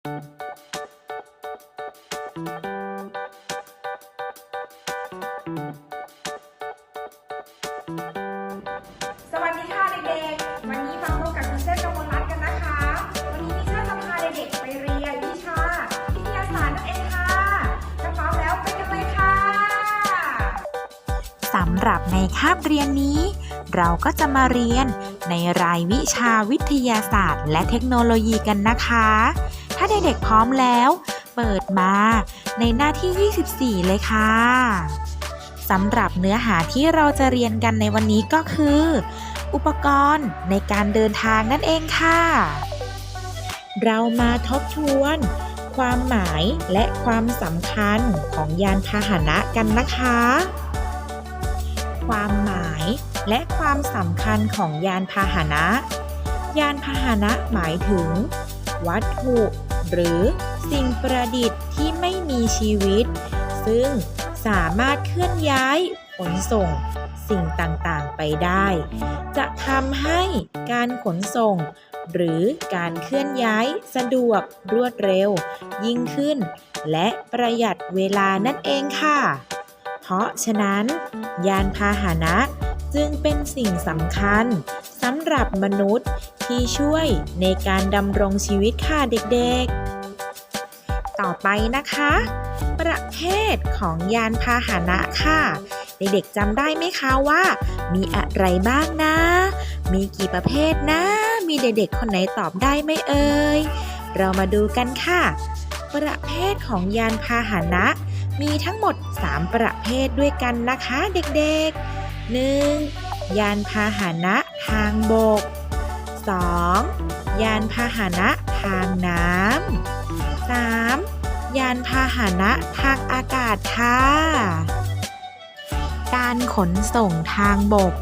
สวัสดีค่ะเด็กๆ วันนี้มาพบกับทีเชอร์กมลรัตน์กันนะคะ วันนี้ที่เชอร์จะพาเด็กๆไปเรียนวิชาวิทยาศาสตร์นั่นเองค่ะถ้าพร้อมแล้วไปกันเลยค่ะสำหรับในคาบเรียนนี้ เราก็จะมาเรียนในรายวิชาวิทยาศาสตร์ และเทคโนโลยีกันนะคะ ถ้าเด็กๆพร้อมแล้ว เปิดมาในหน้าที่ 24 เลยค่ะสำหรับเนื้อหาที่เราจะเรียนกันในวันนี้ก็คือ อุปกรณ์ในการเดินทางนั่นเองค่ะ เรามาทบทวน ความหมายและความสำคัญของยานพาหนะกันนะคะ ความหมายและความสำคัญของยานพาหนะ ยานพาหนะหมายถึง วัตถุ หรือสิ่งประดิษฐ์ที่ไม่มีชีวิต ซึ่งสามารถเคลื่อนย้ายขนส่งสิ่งต่างๆไปได้ จะทำให้การขนส่ง หรือการเคลื่อนย้ายสะดวกรวดเร็ว ยิ่งขึ้น และประหยัดเวลานั่นเองค่ะ เพราะฉะนั้น ยานพาหนะจึงเป็นสิ่งสำคัญ สำหรับมนุษย์ที่ช่วยในการดำรงชีวิตค่ะเด็กๆ ต่อไปนะคะ ประเภทของยานพาหนะค่ะ เด็กๆจำได้ไหมคะว่า มีอะไรบ้างนะ มีกี่ประเภทนะ มีเด็กๆคนไหนตอบได้ไหมเอ่ย เรามาดูกันค่ะ ประเภทของยานพาหนะ มีทั้งหมด 3 ประเภทด้วยกันนะคะ เด็กๆ 1. ยานพาหนะทางบก 2. ยานพาหนะทางน้ำ 3. ยานพาหนะทางอากาศค่ะ การขนส่งทางบก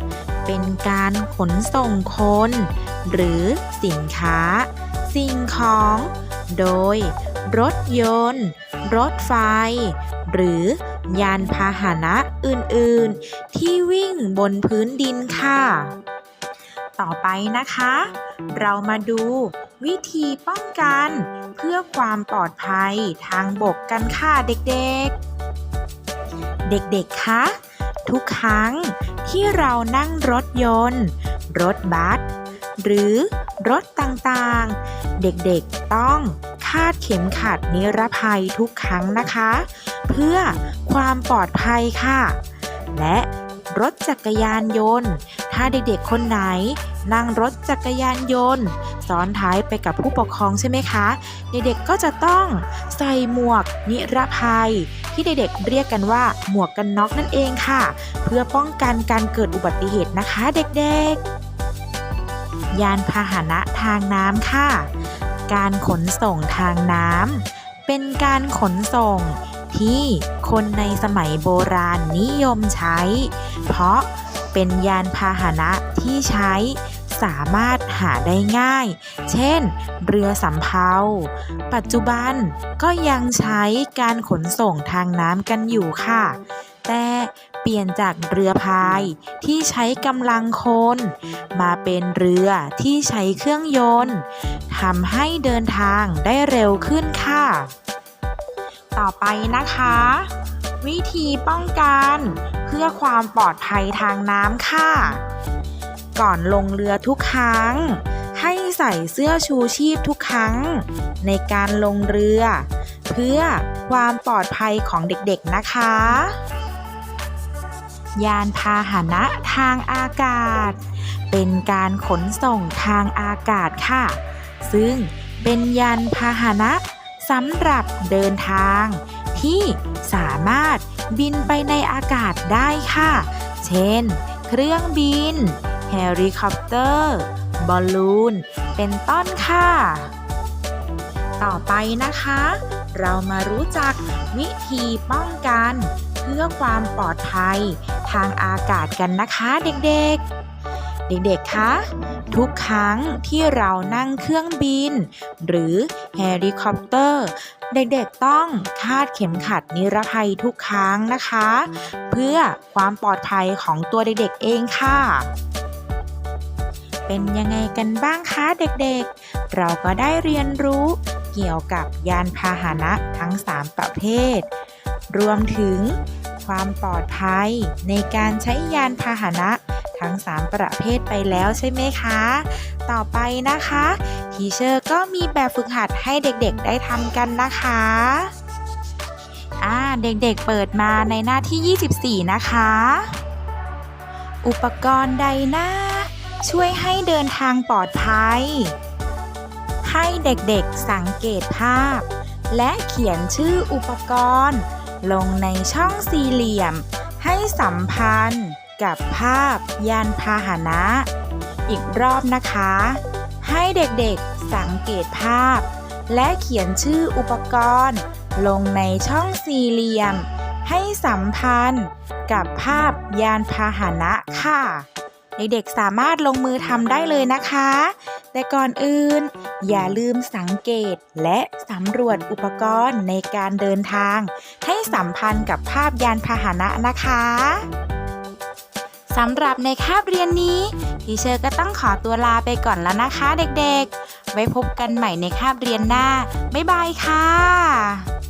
เป็นการขนส่งคน หรือสินค้า สิ่งของ โดย รถยนต์ รถไฟ หรือ ยานพาหนะอื่นๆ ที่วิ่งบนพื้นดินค่ะ ต่อไปนะคะ เรามาดูวิธีป้องกันเพื่อความปลอดภัยทางบกกันค่ะเด็กๆ เด็กๆ คะทุกครั้งที่เรานั่งรถยนต์ รถบัส หรือรถต่างๆ เด็กๆต้องาดเข็มขัดนิรภัยทุกครั้งนะคะ เพื่อความปลอดภัยค่ะ และรถจักรยานยนต์ ถ้าเด็กๆคนไหน นั่งรถจักรยานยนต์ ซ้อนท้ายไปกับผู้ปกครองใช่ไหมคะ เด็กๆก็จะต้องใส่หมวกนิรภัย ที่เด็กๆเรียกกันว่า หมวกกันน็อกนั่นเองค่ะ เพื่อป้องกันการเกิดอุบัติเหตุนะคะ เด็กๆ ยานพาหนะทางน้ำค่ะ การขนส่งทางน้ำเป็นการขนส่งที่คนในสมัยโบราณนิยมใช้ เพราะเป็นยานพาหนะที่ใช้สามารถหาได้ง่าย เช่น เรือสำเภา ปัจจุบันก็ยังใช้การขนส่งทางน้ำกันอยู่ค่ะ แต่เปลี่ยนจากเรือพายที่ใช้กำลังคน มาเป็นเรือที่ใช้เครื่องยนต์ทำให้เดินทางได้เร็วขึ้นค่ะ ต่อไปนะคะ วิธีป้องกันเพื่อความปลอดภัยทางน้ำค่ะ ก่อนลงเรือทุกครั้ง ให้ใส่เสื้อชูชีพทุกครั้ง ในการลงเรือ เพื่อความปลอดภัยของเด็กๆนะคะ ยานพาหนะทางอากาศ เป็นการขนส่งทางอากาศค่ะ ซึ่งเป็นยานพาหนะสำหรับเดินทาง ที่สามารถบินไปในอากาศได้ค่ะ เช่น เครื่องบิน เฮลิคอปเตอร์ บอลลูน เป็นต้นค่ะ ต่อไปนะคะ เรามารู้จักวิธีป้องกัน เพื่อความปลอดภัย ทางอากาศกันนะคะเด็กๆ เด็กๆ คะ ทุกครั้งที่เรานั่งเครื่องบิน หรือเฮลิคอปเตอร์ เด็กๆ ต้องคาดเข็มขัดนิรภัยทุกครั้งนะคะ เพื่อความปลอดภัยของตัวเด็กๆ เองค่ะเป็นยังไงกันบ้างคะเด็กๆ เราก็ได้เรียนรู้เกี่ยวกับยานพาหนะทั้ง 3 ประเภท รวมถึง ความปลอดภัย ในการใช้ยานพาหนะ ทั้ง 3 ประเภทไปแล้วใช่ไหมคะ ต่อไปนะคะทีเชอร์ก็มีแบบฝึกหัดให้เด็กๆได้ทำกันนะคะอ่าเด็กๆเปิดมาในหน้าที่ 24 นะคะ อุปกรณ์ใดหน้าช่วยให้เดินทางปลอดภัย ให้เด็กๆสังเกตภาพ และเขียนชื่ออุปกรณ์ ลงในช่องสี่เหลี่ยม ให้สัมพันธ์กับภาพยานพาหนะ อีกรอบนะคะ ให้เด็กๆสังเกตภาพ และเขียนชื่ออุปกรณ์ ลงในช่องสี่เหลี่ยม ให้สัมพันธ์กับภาพยานพาหนะค่ะ เด็กๆสามารถลงมือทำได้เลยนะคะ แต่ก่อนอื่น อย่าลืมสังเกตและสำรวจอุปกรณ์ในการเดินทาง ให้สัมพันธ์กับภาพยานพาหนะนะคะสำหรับในคาบเรียนนี้ทีเชอร์ก็ต้องขอตัวลาไปก่อนแล้วนะคะเด็กๆ ไว้พบกันใหม่ในคาบเรียนหน้า บ๊ายบายค่ะ